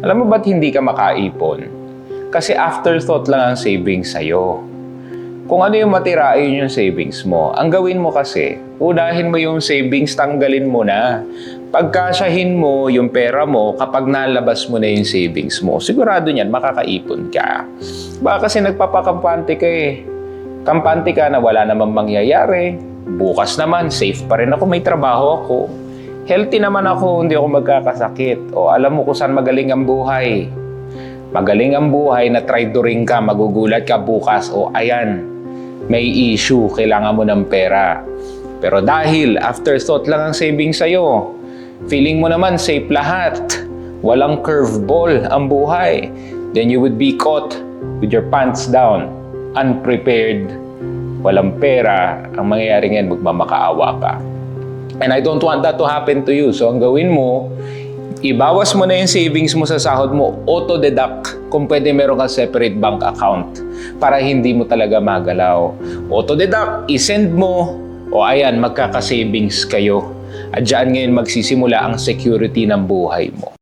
Alam mo ba't hindi ka makaipon? Kasi afterthought lang ang savings sa'yo. Kung ano yung matira, yun yung savings mo. Ang gawin mo kasi, unahin mo yung savings, tanggalin mo na. Pagkasyahin mo yung pera mo kapag nalabas mo na yung savings mo, sigurado niyan, makakaipon ka. Baka kasi nagpapakampante ka eh. Kampante ka na wala namang mangyayari. Bukas naman, safe pa rin ako, may trabaho ako. Healthy naman ako, hindi ako magkakasakit. O alam mo kung saan magaling ang buhay. Magaling ang buhay na traidoring ka, magugulat ka bukas. O ayan, may issue, kailangan mo ng pera. Pero dahil afterthought lang ang saving sa'yo, feeling mo naman safe lahat, walang curveball ang buhay, then you would be caught with your pants down, unprepared, walang pera, ang mangyayari ngayon, magmamakaawa ka. And I don't want that to happen to you. So ang gawin mo, ibawas mo na yung savings mo sa sahod mo, auto-deduct kung pwede meron kang separate bank account para hindi mo talaga magalaw. Auto-deduct, isend mo, o ayan, magkaka-savings kayo. At dyan ngayon magsisimula ang security ng buhay mo.